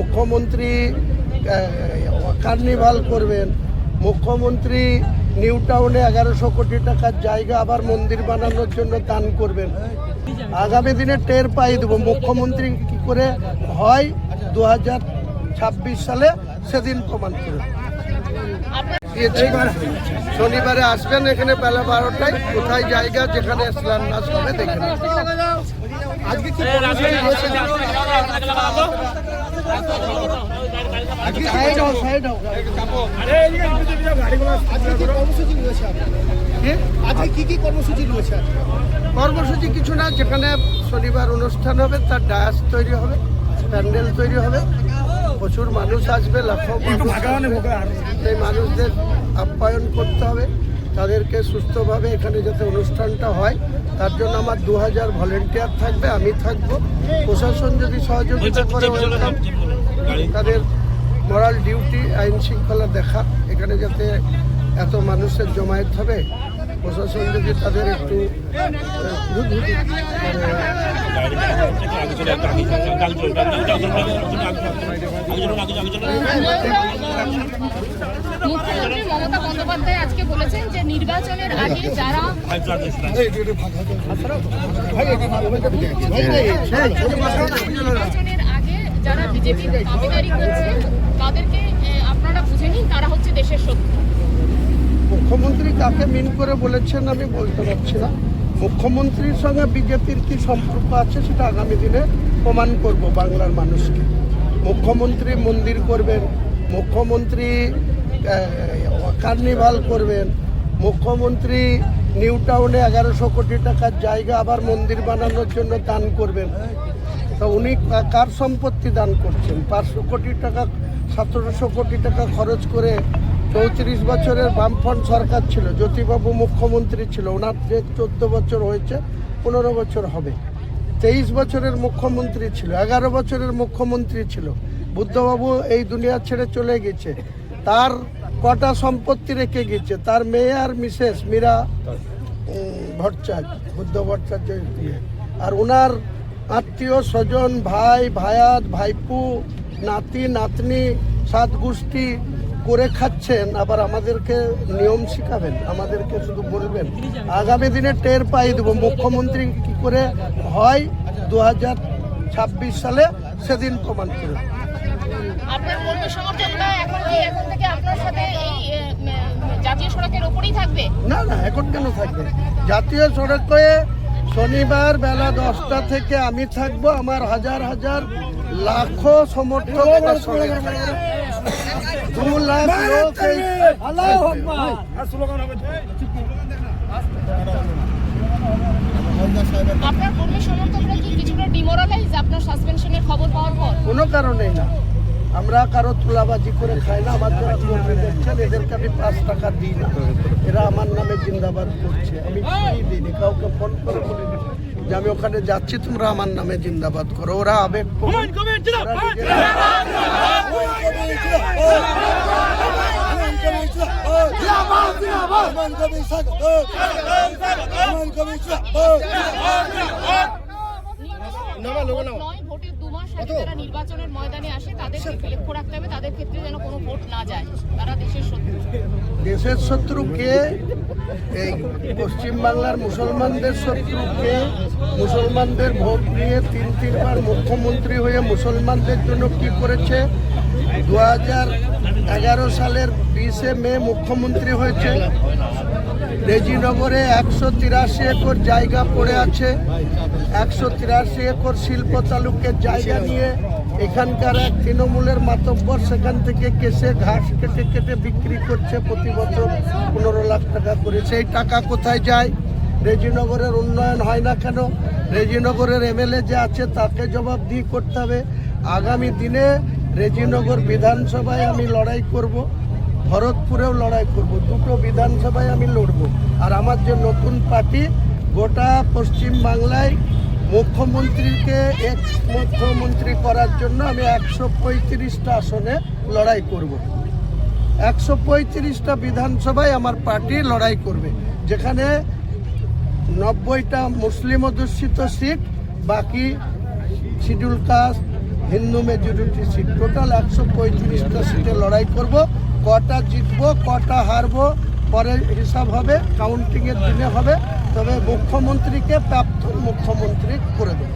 মুখ্যমন্ত্রী কার্নিভাল করবেন। মুখ্যমন্ত্রী নিউ টাউনে এগারোশো কোটি টাকার জায়গা আবার মন্দির বানানোর জন্য দান করবেন। আগামী দিনে টের পাই দেবো। মুখ্যমন্ত্রী কি করে হয়? দু হাজার ছাব্বিশ সালে সেদিন প্রমাণ করবে শনিবারে আসবেন এখানে বেলা বারোটায়। কোথায় জায়গা? যেখানে স্নান নাচ হবে, দেখে কর্মসূচি কিছু না যেখানে শনিবার অনুষ্ঠান হবে তার ডায়াস তৈরি হবে প্যান্ডেল তৈরি হবে। প্রচুর মানুষ আসবে লাখো সেই মানুষদের আপ্যায়ন করতে হবে তাদেরকে সুস্থভাবে এখানে যাতে অনুষ্ঠানটা হয়। তার জন্য আমার দু হাজার ভলেন্টিয়ার থাকবে আমি থাকব। প্রশাসন যদি সহযোগিতা করে welcome। তাদের মরাল ডিউটি আইন শৃঙ্খলা দেখা এখানে যাতে এত মানুষের জমায়েত হবে প্রশাসন যদি তাদের একটু মুখ্যমন্ত্রী মমতা বন্দ্যোপাধ্যায় আজকে বলেছেন যে নির্বাচনের আগে যারা নির্বাচনের যারা বিজেপি দাবিদারি করছে, তাদেরকে আপনারা বুঝে নিন তারা হচ্ছে দেশের শত্রু। মুখ্যমন্ত্রী কাকে মিন করে বলেছেন আমি বলতে পারছি না। মুখ্যমন্ত্রীর সঙ্গে বিজেপির কি সম্পর্ক আছে সেটা আগামী দিনে প্রমাণ করব বাংলার মানুষকে। মুখ্যমন্ত্রী মন্দির করবেন, মুখ্যমন্ত্রী কার্নিভাল করবেন, মুখ্যমন্ত্রী নিউ টাউনে এগারোশো কোটি টাকার জায়গা আবার মন্দির বানানোর জন্য দান করবেন। তা উনি কার সম্পত্তি দান করছেন? পাঁচশো কোটি টাকা, সতেরোশো কোটি টাকা খরচ করে চৌত্রিশ বছরের বামফ্রন্ট সরকার ছিল, জ্যোতিবাবু মুখ্যমন্ত্রী ছিল, ওনার যে চোদ্দ বছর হয়েছে, পনেরো বছর হবে। তেইশ বছরের মুখ্যমন্ত্রী ছিল, এগারো বছরের মুখ্যমন্ত্রী ছিল। বুদ্ধবাবু এই দুনিয়া ছেড়ে চলে গেছে। তার কটা সম্পত্তি রেখে গেছে, তার মেয়ে আর মিসেস মীরা ভট্টাচার্য, বুদ্ধ ভট্টাচার্য আর ওনার আত্মীয় স্বজন ভাই ভায়াত ভাইপু নাতি নাতনি সাত গোষ্ঠী করে খাচ্ছেন আবার আমাদেরকে নিয়ম শিখাবেন আমাদেরকে শুধু বলবেন। আগামী দিনে টের পাই দেবো। মুখ্যমন্ত্রী কি করে হয়? দু হাজার ছাব্বিশ সালে সেদিন প্রমাণ করবে আপনার কর্মী সমর্থকরা এখন কি এখন থেকে আপনার সাথে এই এ, উম, জাতীয় সড়কের ওপরেই থাকবে? না না এখন কেন থাকবে? জাতীয় সড়কে শনিবার বেলা দশটা থেকে আমি থাকব আমার হাজার হাজার লাখো সমর্থক তার সঙ্গে। দু লাখ লোক আপনার কর্মী সমর্থকরা কি কিছুটা ডিমোরালাইজ আপনার সাসপেনশনের খবর পাওয়ার পর? কোনো কারণেই না। আমরা কারও তুলাবাজি করে খাই না আমার যারা কর্মী দেখছেন এদেরকে আমি পাঁচ টাকা দিই না এরা আমার নামে জিন্দাবাদ করছে আমি কিছুই দিইনি কাউকে ফোন করে বলিনি যে আমি ওখানে যাচ্ছি তোমরা আমার নামে জিন্দাবাদ করো ওরা আবেগ নয় যারা নির্বাচনের ময়দানে আসে তাদেরকে লক্ষ্য রাখতে হবে। তাদের ক্ষেত্রে যেন কোনো ভোট না যায় তারা দেশের শত্রু। দেশের শত্রু কে এই পশ্চিমবাংলার মুসলমানদের শত্রু কে মুসলমানদের ভোট নিয়ে তিন তিনবার মুখ্যমন্ত্রী হয়ে মুসলমানদের জন্য কি করেছে? দু হাজার এগারো সালের বিশে মে মুখ্যমন্ত্রী হয়েছে। রেজিনগরে একশো তিরাশি একর জায়গা পড়ে আছে। একশো তিরাশি একর শিল্প তালুকের জায়গা নিয়ে এখানকার এক তৃণমূলের মাতব্বর সেখান থেকে কেসে ঘাস কেটে কেটে বিক্রি করছে, প্রতি বছর পনেরো লাখ টাকা করে। সেই টাকা কোথায় যায়? রেজিনগরের উন্নয়ন হয় না কেন? রেজিনগরের এমএলএ যে আছে তাকে জবাবদিহি করতে হবে। আগামী দিনে রেজিনগর বিধানসভায় আমি লড়াই করব। ভরতপুরেও লড়াই করব, দুটো বিধানসভায় আমি লড়ব। আর আমার যে নতুন পার্টি, গোটা পশ্চিম বাংলায় মুখ্যমন্ত্রীকে এক্স মুখ্যমন্ত্রী করার জন্য আমি একশো পঁয়ত্রিশটা আসনে লড়াই করব। একশো পঁয়ত্রিশটা বিধানসভায় আমার পার্টি লড়াই করবে, যেখানে নব্বইটা মুসলিম অধ্যুষিত সিট, বাকি schedule caste, Hindu majority seat. Total একশো পঁয়ত্রিশটা সিটে লড়াই করব। কটা জিতবো, কটা হারবো, পরে হিসাব হবে কাউন্টিংয়ের দিনে হবে, তবে মুখ্যমন্ত্রীকে প্রাপ্ত মুখ্যমন্ত্রী করে দেবে।